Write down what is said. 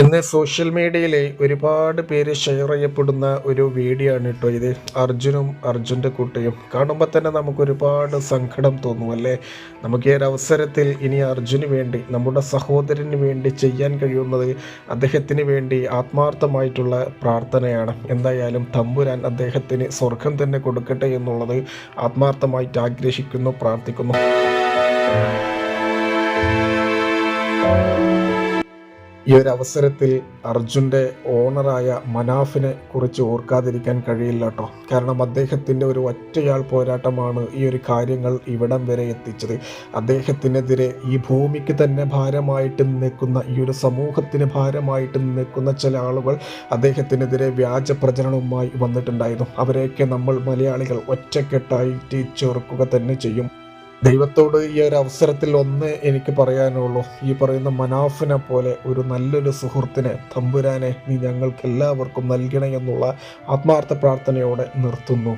ഇന്ന് സോഷ്യൽ മീഡിയയിൽ ഒരുപാട് പേര് ഷെയർ ചെയ്യപ്പെടുന്ന ഒരു വീഡിയോ ആണ് കേട്ടോ ഇത്. അർജുനും അർജുന്റെ കുട്ടിയും. കാണുമ്പോൾ തന്നെ നമുക്ക് ഒരുപാട് സങ്കടം തോന്നും അല്ലേ? നമുക്ക് ഈ ഒരു അവസരത്തിൽ ഇനി അർജുന് വേണ്ടി നമ്മുടെ സഹോദരന് വേണ്ടി ചെയ്യാൻ കഴിയുന്നത് അദ്ദേഹത്തിന് വേണ്ടി ആത്മാർത്ഥമായിട്ടുള്ള പ്രാർത്ഥനയാണ്. എന്തായാലും തമ്പുരാൻ അദ്ദേഹത്തിന് സ്വർഗം തന്നെ കൊടുക്കട്ടെ എന്നുള്ളത് ആത്മാർത്ഥമായിട്ട് ആഗ്രഹിക്കുന്നു പ്രാർത്ഥിക്കുന്നു. ഈ ഒരു അവസരത്തിൽ അർജുന്റെ ഓണറായ മനാഫിനെ കുറിച്ച് ഓർക്കാതിരിക്കാൻ കഴിയില്ല കേട്ടോ. കാരണം അദ്ദേഹത്തിന്റെ ഒരു ഒറ്റയാൾ പോരാട്ടമാണ് ഈ ഒരു കാര്യങ്ങൾ ഇവിടം വരെ എത്തിച്ചത്. അദ്ദേഹത്തിനെതിരെ ഈ ഭൂമിക്ക് തന്നെ ഭാരമായിട്ട് നിൽക്കുന്ന ഈ ഒരു സമൂഹത്തിന് ഭാരമായിട്ട് നിൽക്കുന്ന ചില ആളുകൾ അദ്ദേഹത്തിനെതിരെ വ്യാജ പ്രചരണവുമായി വന്നിട്ടുണ്ടായിരുന്നു. അവരെയൊക്കെ നമ്മൾ മലയാളികൾ ഒറ്റക്കെട്ടായി ചെറുക്കുക തന്നെ ചെയ്യും. ദൈവത്തോട് ഈ ഒരു അവസരത്തിൽ ഒന്ന് എനിക്ക് പറയാനുള്ളൂ. ഈ പറയുന്ന മനാഫിനെ പോലെ ഒരു നല്ലൊരു സുഹൃത്തിനെ തമ്പുരാനെ നീ ഞങ്ങൾക്ക് എല്ലാവർക്കും നൽകണേ എന്നുള്ള ആത്മാർത്ഥ പ്രാർത്ഥനയോടെ നിർത്തുന്നു.